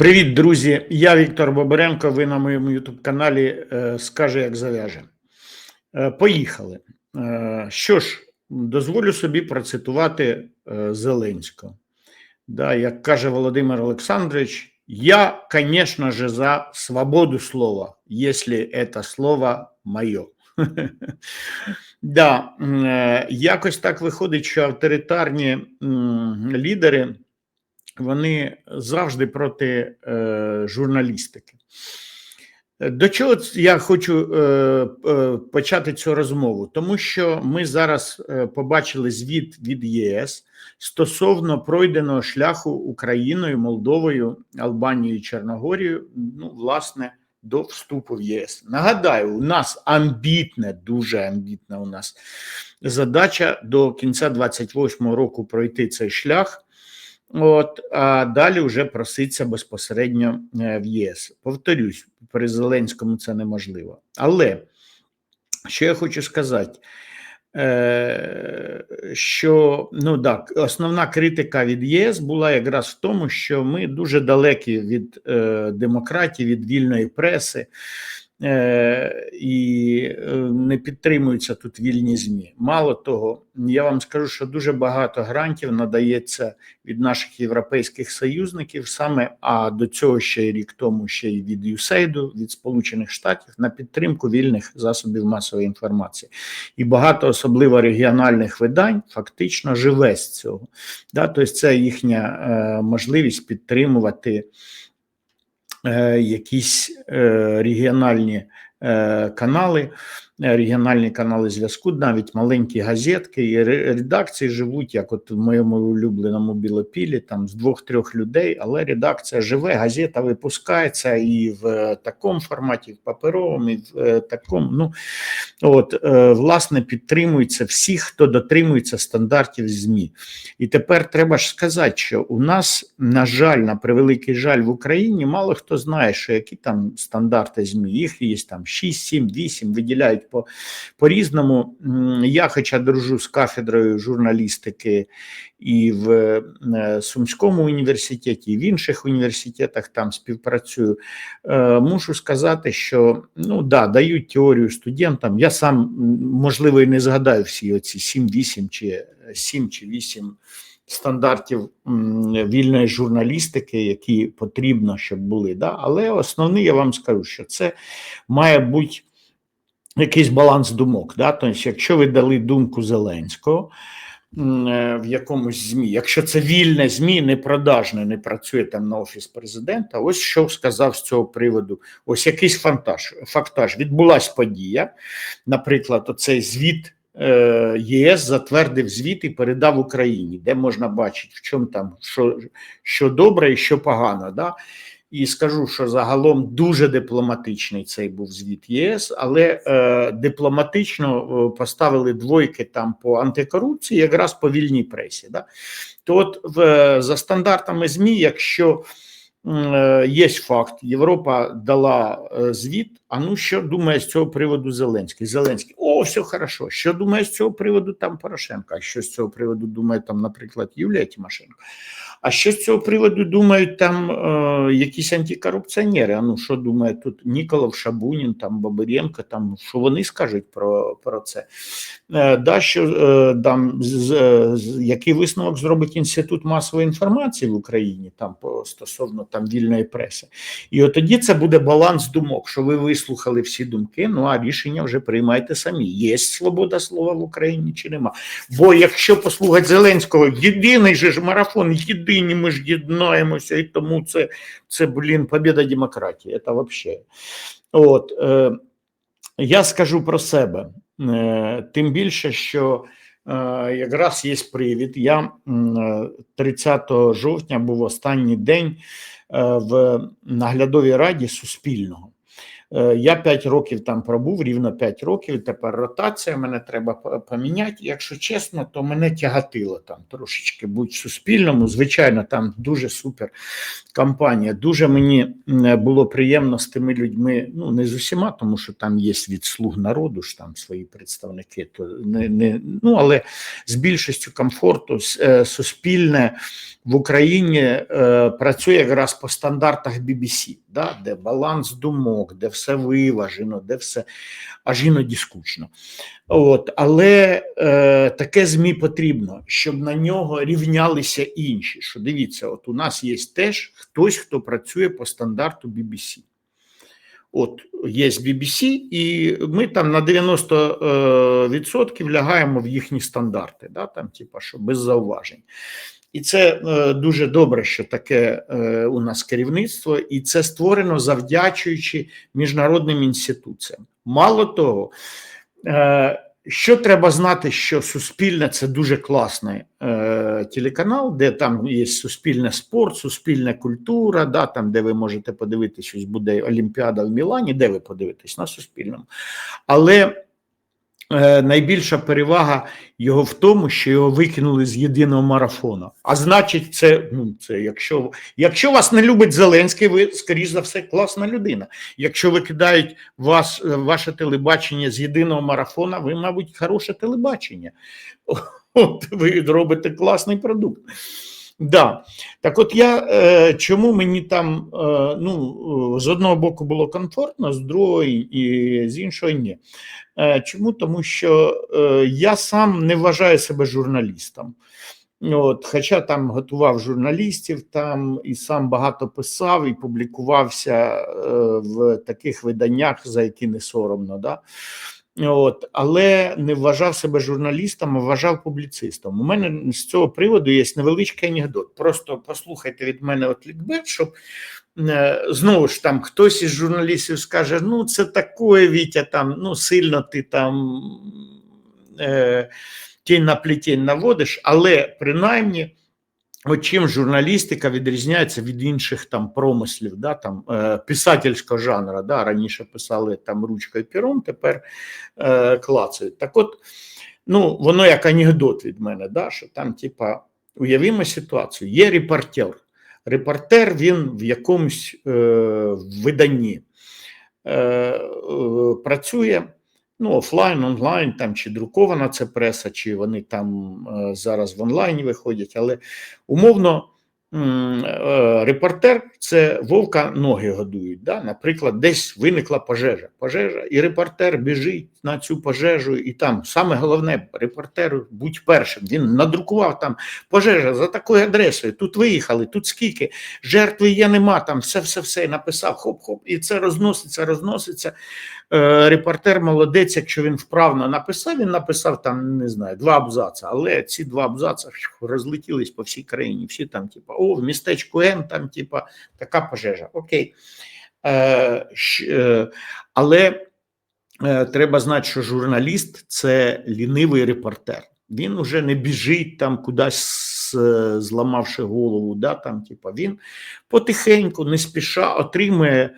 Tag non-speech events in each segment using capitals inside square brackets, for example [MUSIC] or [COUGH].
Привіт, друзі! Я Віктор Бобаренко. Ви на моєму ютуб каналі е, Скаже, як зав'яже. Е, Поїхали. Е, Що ж, дозволю собі процитувати Зеленського. Да, як каже Володимир Олександрович, я, конечно же, за свободу слова, если это слово моє. [LAUGHS] Да, якось так виходить, що авторитарні лідери вони завжди проти е, журналістики. До чого я хочу е, е, почати цю розмову? Тому що ми зараз е, побачили звіт від ЄС стосовно пройденого шляху Україною, Молдовою, Албанією, Чорногорією, ну, власне, до вступу в ЄС. Нагадаю, у нас амбітне, дуже амбітна у нас задача до кінця 28-го року пройти цей шлях. От, а далі вже проситься безпосередньо е, в ЄС. Повторюсь, при Зеленському це неможливо. Але що я хочу сказати, е, що ну так, основна критика від ЄС була якраз в тому, що ми дуже далекі від е, демократії, від вільної преси. Е, і е, не підтримуються тут вільні ЗМІ. Мало того, я вам скажу, що дуже багато грантів надається від наших європейських союзників, саме а до цього ще рік тому ще й від USAID, від Сполучених Штатів на підтримку вільних засобів масової інформації. І багато, особливо регіональних видань, фактично живе з цього. Да? Тобто, це їхня е, можливість підтримувати якісь е, регіональні е, канали, е, регіональні канали зв'язку, навіть маленькі газетки і редакції живуть, як от в моєму улюбленому білопілі, там з двох-трьох людей, але редакція живе, газета випускається і в е, такому форматі, в паперовому, і в е, такому. Ну, от, е, власне, підтримується всіх, хто дотримується стандартів ЗМІ. І тепер треба ж сказати, що у нас, на жаль, на превеликий жаль, в Україні мало хто знає, що які там стандарти ЗМІ. Їх є там 6, 7, 8, виділяють по, по-різному. Я, хоча дружу з кафедрою журналістики і в е, Сумському університеті, і в інших університетах там співпрацюю, е, мушу сказати, що ну да, дають теорію студентам. Я сам, можливо, і не згадаю всі оці 7, 8 чи 7 чи 8 стандартів вільної журналістики, які потрібно, щоб були. Да? Але основний я вам скажу, що це має бути якийсь баланс думок. Да? Тобто, якщо ви дали думку Зеленського. е, В якомусь ЗМІ, якщо це вільне ЗМІ, не продажне, не працює там на офіс президента. Ось що сказав з цього приводу. Ось якийсь фантаж, фактаж. Відбулась подія. Наприклад, оцей звіт е, ЄС затвердив звіт і передав Україні, де можна бачити, в чому там що, що добре і що погано. Да? І скажу, що загалом дуже дипломатичний цей був звіт ЄС, але е, дипломатично е, поставили двойки там по антикорупції, якраз по вільній пресі. Да? То от в, за стандартами ЗМІ, якщо е, є факт, Європа дала е, звіт. А ну що думає з цього приводу Зеленський? Зеленський, о, все хорошо. Що думає з цього приводу там Порошенко? А що з цього приводу думає там, наприклад, Юлія Тимошенко? А що з цього приводу думають там е, якісь антикорупціонери? А ну що думає тут Ніколов, Шабунін, там Бабиренко, там що вони скажуть про, про це? Е, да, що е, там з, з- який висновок зробить інститут масової інформації в Україні там стосовно там вільної преси? І от тоді це буде баланс думок, що ви вислухали всі думки. Ну а рішення вже приймайте самі. Є свобода слова в Україні чи нема? Бо якщо послухати Зеленського, єдиний же ж марафон, єдині ми ж єднаємося, і тому це, це блін, побіда демократії. Це взагалі. От, е, я скажу про себе. Е, тим більше, що е, якраз є привід. Я е, 30 жовтня був останній день е, в наглядовій раді Суспільного. Е, Я 5 років там пробув, рівно 5 років. Тепер ротація. Мене треба поміняти. Якщо чесно, то мене тяготило там трошечки в суспільному. Звичайно, там дуже супер компанія. Дуже мені було приємно з тими людьми. Ну не з усіма, тому що там є від слуг народу ж там свої представники. То не, не ну але з більшістю комфорту е, суспільне в Україні е, працює якраз по стандартах BBC, да, де баланс думок, де все виважено, де все аж іноді скучно. От, але е, таке ЗМІ потрібно, щоб на нього рівнялися інші. Що дивіться, от у нас є теж хтось, хто працює по стандарту BBC. От є BBC, і ми там на 90% відсотків лягаємо в їхні стандарти, да, там, типа, що без зауважень. І це е, дуже добре, що таке е, у нас керівництво, і це створено завдячуючи міжнародним інституціям. Мало того, е, що треба знати, що Суспільне це дуже класний телеканал, де там є суспільне спорт, суспільна культура, да, там, де ви можете подивитись, ось буде Олімпіада в Мілані, де ви подивитесь на Суспільному. Але найбільша перевага його в тому, що його викинули з єдиного марафону. А значить, це, ну, це якщо, якщо вас не любить Зеленський, ви, скоріш за все, класна людина. Якщо викидають вас, е, ваше телебачення з єдиного марафона, ви, мабуть, хороше телебачення. [LAUGHS] От ви робите класний продукт. Да. Так от я е, чому мені там е, ну, з одного боку було комфортно, з другого і, з іншого ні. Е, чому? Тому що я сам не вважаю себе журналістом. От, хоча там готував журналістів, там і сам багато писав і публікувався в таких виданнях, за які не соромно. Да? От, але не вважав себе журналістом, а вважав публіцистом. У мене з цього приводу є невеличкий анекдот. Просто послухайте від мене от лікбет, щоб е, знову ж там хтось із журналістів скаже: ну, це таке, Вітя, там, ну, сильно ти там е, тінь на плетінь наводиш, але принаймні. От чим журналістика відрізняється від інших там промислів, да, там, е, писательського жанру. Да, раніше писали там ручкою пером, тепер е, клацають. Так от, ну, воно як анекдот від мене, да, що там, типа, уявімо ситуацію, є репортер. Репортер він в якомусь е, виданні е, е, працює ну, офлайн, онлайн, там чи друкована це преса, чи вони там е, зараз в онлайні виходять, але умовно. е, Репортер це вовка ноги годують. Да? Наприклад, десь виникла пожежа. Пожежа, і репортер біжить на цю пожежу, і там саме головне репортер будь першим. Він надрукував там пожежа за такою адресою. Тут виїхали, тут скільки жертви є, нема. Там все, все, все написав. Хоп-хоп, і це розноситься, розноситься. Е, Репортер молодець, якщо він вправно написав, він написав там, не знаю, два абзаци, але ці два абзаци розлетілись по всій країні. Всі там, типа, о, в містечку Н, там, типа, така пожежа. Окей. Е, е, але е, треба знати, що журналіст це лінивий репортер. Він уже не біжить там кудись, зламавши голову. Да, там, типа, він потихеньку, не спіша отримує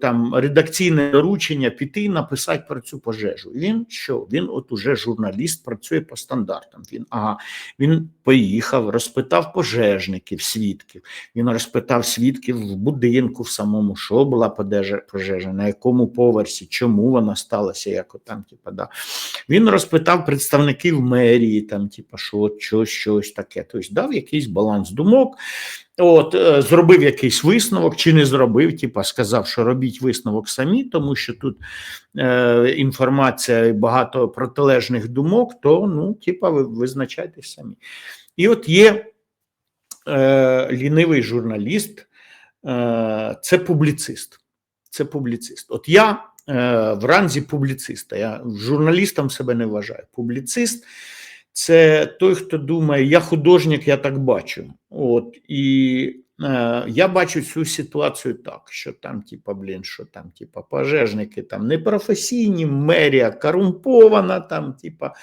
там редакційне доручення піти і написати про цю пожежу. Він що? Він от уже журналіст працює по стандартам. Він ага, він поїхав, розпитав пожежників, свідків. Він розпитав свідків в будинку в самому, що була пожежа, на якому поверсі, чому вона сталася, як от там, типа, да. Він розпитав представників мерії, там, типа, що щось, щось таке. Тобто дав якийсь баланс думок. От, е, зробив якийсь висновок чи не зробив, типа сказав, що робіть висновок самі, тому що тут е, інформація і багато протилежних думок, то ну, типа, ви визначайтесь самі. І от є е, лінивий журналіст, е, це публіцист. Це публіцист. От я е, в ранзі публіциста, я журналістом себе не вважаю. Публіцист це той, хто думає, я художник, я так бачу. От і е, я бачу цю ситуацію так, що там, типа, блін, що там, типа, пожежники там непрофесійні, мерія корумпована, там, типа.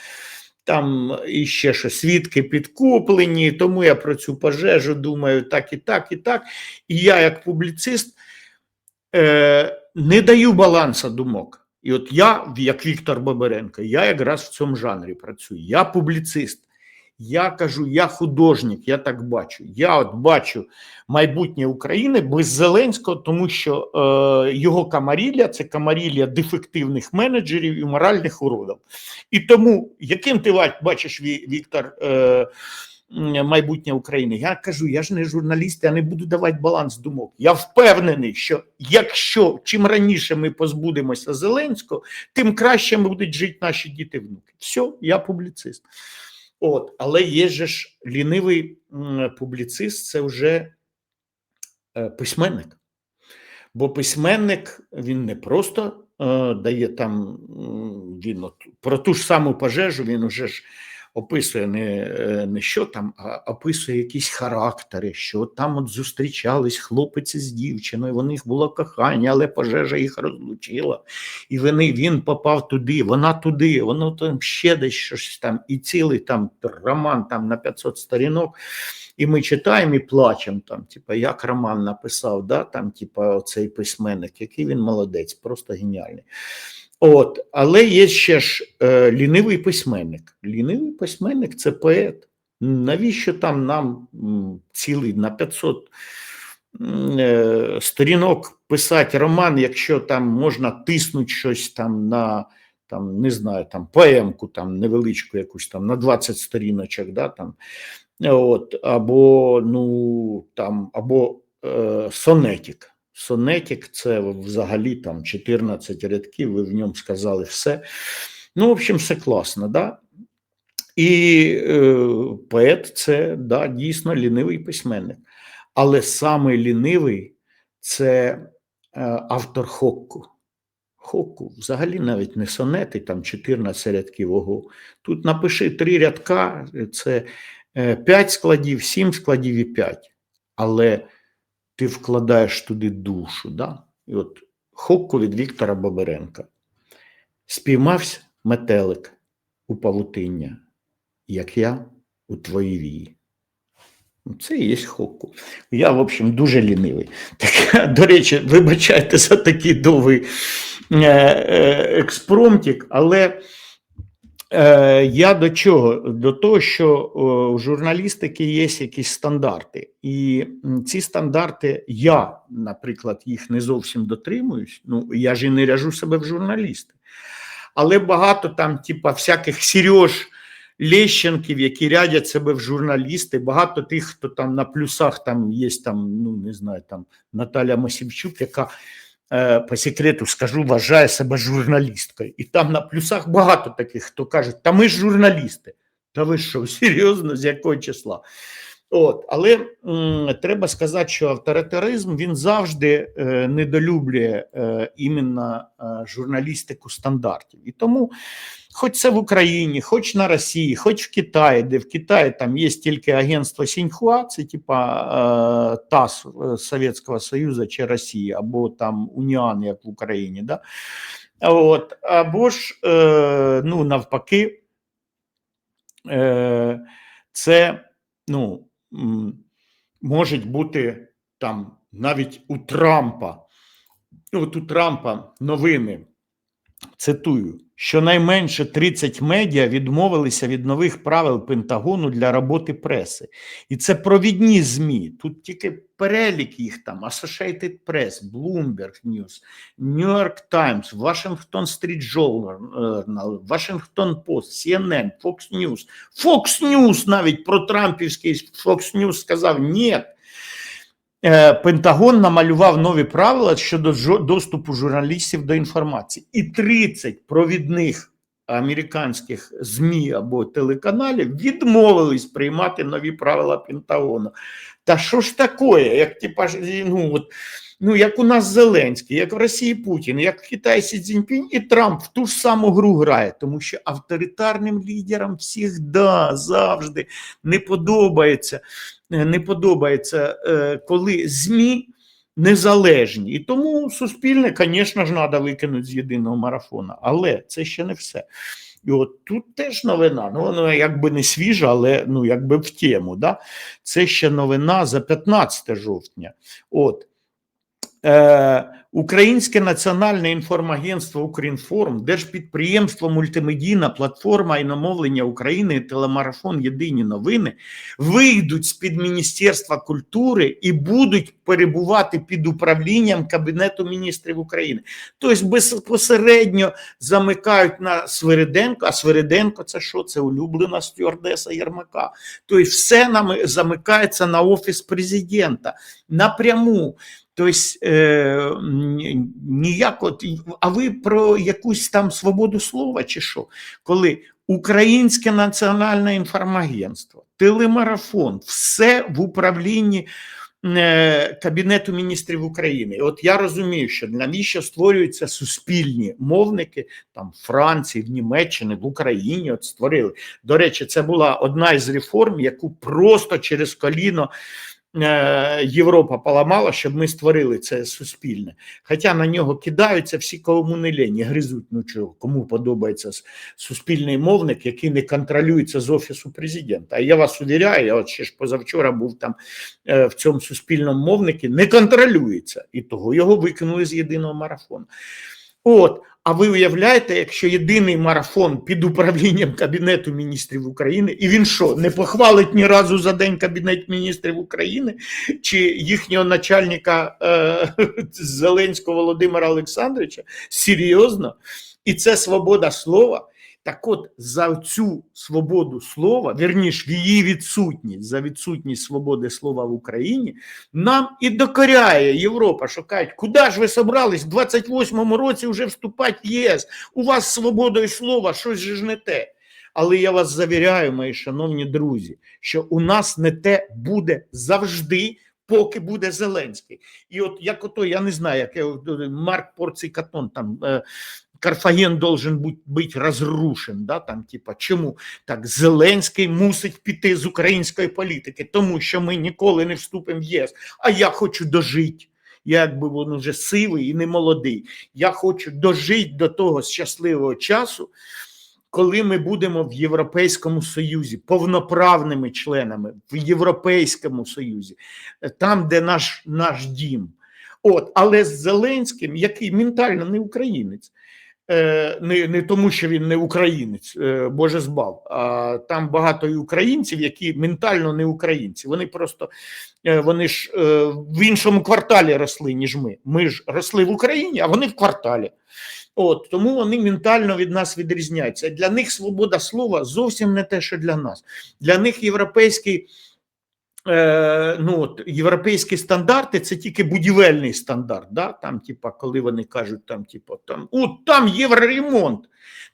Там і ще що свідки підкуплені, тому я про цю пожежу думаю так і так, і так. І я, як публіцист, е, не даю баланса думок. І от я, як Віктор Бабаренко, я якраз в цьому жанрі працюю. Я публіцист. Я кажу, я художник, я так бачу. Я от бачу майбутнє України без Зеленського, тому що е, його камарілля це камарілля дефективних менеджерів і моральних уродів. І тому, яким ти бачиш, Віктор, е, майбутнє України? Я кажу, я ж не журналіст, я не буду давати баланс думок. Я впевнений, що якщо чим раніше ми позбудемося Зеленського, тим краще будуть жити наші діти внуки. Все, я публіцист. От, але є же ж лінивий публіцист, це вже е, письменник. Бо письменник він не просто е, дає там він от, про ту ж саму пожежу, він уже ж описує не, е, не що там, а описує якісь характери, що там от зустрічались хлопець з дівчиною, у них було кохання, але пожежа їх розлучила. І вони, він попав туди, вона туди, воно там ще десь щось там, і цілий там роман там на 500 сторінок. І ми читаємо і плачемо там, типа, як Роман написав, да, там, типа, цей письменник, який він молодець, просто геніальний. От, але є ще ж е, лінивий письменник. Лінивий письменник це поет. Навіщо там нам цілий на 500 е, сторінок писати роман, якщо там можна тиснути щось там на там, не знаю, там поемку там невеличку якусь там на 20 сторіночок, да, там, От, або ну там, або е, сонетік. Сонетік це взагалі там 14 рядків, ви в ньому сказали все. Ну, в общем, все класно, да? І е, поет це да, дійсно лінивий письменник. Але саме лінивий це е, автор Хокку. Хокку взагалі навіть не сонети, там 14 рядків. Ого. Тут напиши три рядка, це 5 складів, 7 складів і 5. Але ти вкладаєш туди душу. Да? І от Хокку від Віктора Бабаренка. Спіймався метелик у павутиння, як я у твоїй вії. Це і є хокку. Я, в общем, дуже лінивий. Так, [LAUGHS] до речі, вибачайте за такий довгий е, е, експромтик, але я до чого? До того, що у журналістики є якісь стандарти. І ці стандарти, я, наприклад, їх не зовсім дотримуюсь. Ну, я ж і не ряжу себе в журналісти. Але багато там, типа, всяких Сереж. Лещенків, які рядять себе в журналісти, багато тих, хто там на плюсах там є, там, ну не знаю, там Наталя Масівчук, яка е, по секрету скажу, вважає себе журналісткою. І там на плюсах багато таких, хто каже, та ми ж журналісти. Та ви що, [LAUGHS] серйозно, з якого числа? От, але м, треба сказати, що авторитаризм він завжди е, недолюблює е, іменно е, журналістику стандартів. І тому, хоч це в Україні, хоч на Росії, хоч в Китаї, де в Китаї там є тільки агентство Сіньхуа, це типа е, ТАСС е, Совєтського Союзу чи Росії, або там Уніан, як в Україні. Да? От, або ж е, ну, навпаки, е, це ну, можуть бути там навіть у Трампа. Ну, От у Трампа новини. Цитую, щонайменше 30 медіа відмовилися від нових правил Пентагону для роботи преси. І це провідні ЗМІ. Тут тільки перелік їх там: Associated Press, Bloomberg News, New York Times, Washington Street Journal, Washington Post, CNN, Fox News. Fox News навіть про Трампівський Fox News сказав ні. Е, Пентагон намалював нові правила щодо доступу журналістів до інформації, і 30 провідних американських ЗМІ або телеканалів відмовились приймати нові правила Пентагону. Та що ж таке, як типа ну, от, ну, як у нас Зеленський, як в Росії Путін, як в Китаї Сі Цзіньпінь і Трамп в ту ж саму гру грає, тому що авторитарним лідерам завжди, завжди не подобається е, не подобається, е, коли ЗМІ незалежні. І тому суспільне, звісно ж, треба викинути з єдиного марафона. Але це ще не все. І от тут теж новина. Ну, воно якби не свіжа, але ну, якби в тему. Да? Це ще новина за 15 жовтня. От. Е, Українське національне інформагентство Укрінформ, Держпідприємство Мультимедійна платформа іномовлення України, телемарафон Єдині новини вийдуть з під Міністерства культури і будуть перебувати під управлінням Кабінету міністрів України. Тобто безпосередньо замикають на Свириденко, а Свириденко це що? Це улюблена стюардеса Єрмака. Тобто все нам замикається на офіс президента напряму. Тобто е, ніяко, а ви про якусь там свободу слова чи що? Коли Українське національне інформагентство, телемарафон, все в управлінні е, Кабінету міністрів України. От я розумію, що навіщо створюються суспільні мовники там в Франції, в Німеччині, в Україні. От створили. До речі, це була одна із реформ, яку просто через коліно. Е, Європа поламала, щоб ми створили це суспільне. Хоча на нього кидаються всі, кому не лені, гризуть. Ну чого, кому подобається суспільний мовник, який не контролюється з офісу президента. А я вас увіряю, я от ще ж позавчора був там е, в цьому суспільному мовнику, не контролюється, і того його викинули з єдиного марафону. От, а ви уявляєте, якщо єдиний марафон під управлінням Кабінету міністрів України, і він що, не похвалить ні разу за день Кабінет міністрів України чи їхнього начальника е, [LAUGHS] Зеленського Володимира Олександровича? Серйозно? І це свобода слова. Так от за цю свободу слова, вірніш, її відсутність, за відсутність свободи слова в Україні, нам і докоряє Європа. що кажуть, куди ж ви собрались в 28-му році вже вступати в ЄС? У вас з свободою слова, щось ж не те. Але я вас завіряю, мої шановні друзі, що у нас не те буде завжди. Поки буде Зеленський, і от як ото я не знаю, як Марк Порцій Катон там е, Карфаген должен бути бути розрушен. Да, там, типа, Чому так Зеленський мусить піти з української політики, тому що ми ніколи не вступимо в ЄС. А я хочу дожити. Я Якби він вже сивий і не молодий. Я хочу дожити до того щасливого часу, коли ми будемо в Європейському Союзі, повноправними членами в Європейському Союзі, там, де наш наш дім. От, Але з Зеленським, який ментально не українець, не не тому, що він не українець, е, Боже збав. А там багато і українців, які ментально не українці. Вони просто е, вони ж в іншому кварталі росли, ніж ми. Ми ж росли в Україні, а вони в кварталі. От Тому вони ментально від нас відрізняються. Для них свобода слова зовсім не те, що для нас. Для них європейський. Е, ну, от, Європейські стандарти це тільки будівельний стандарт. Да? Там, типа, коли вони кажуть, там, типа, там, там євроремонт.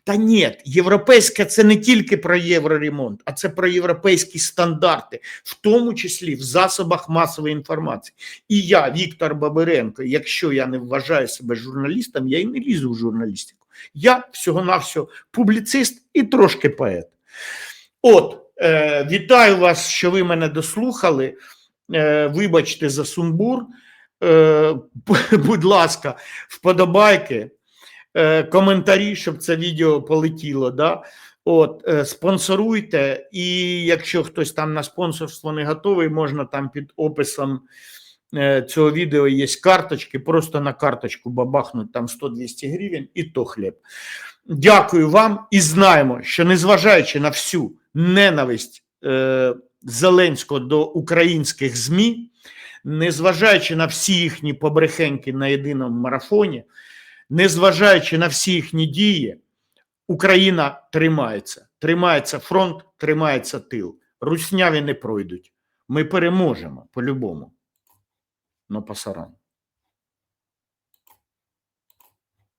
Та ні, європейське це не тільки про євроремонт, а це про європейські стандарти, в тому числі в засобах масової інформації. І я, Віктор Бабиренко, якщо я не вважаю себе журналістом, я і не лізу в журналістику. Я всього-навсього публіцист і трошки поет. От. Е, вітаю вас, що ви мене дослухали. Е, вибачте за сумбур. Е, [LAUGHS] будь ласка, вподобайки, коментарі, щоб це відео полетіло. Да? От, Спонсоруйте, і якщо хтось там на спонсорство не готовий, можна там під описом цього відео є карточки, просто на карточку бабахнуть там 100-200 гривень, і то хліб. Дякую вам і знаємо, що незважаючи на всю ненависть е, Зеленського до українських ЗМІ, незважаючи на всі їхні побрехеньки на єдиному марафоні, незважаючи на всі їхні дії, Україна тримається. Тримається фронт, тримається тил. Русняві не пройдуть. Ми переможемо по-любому. Но пасаран.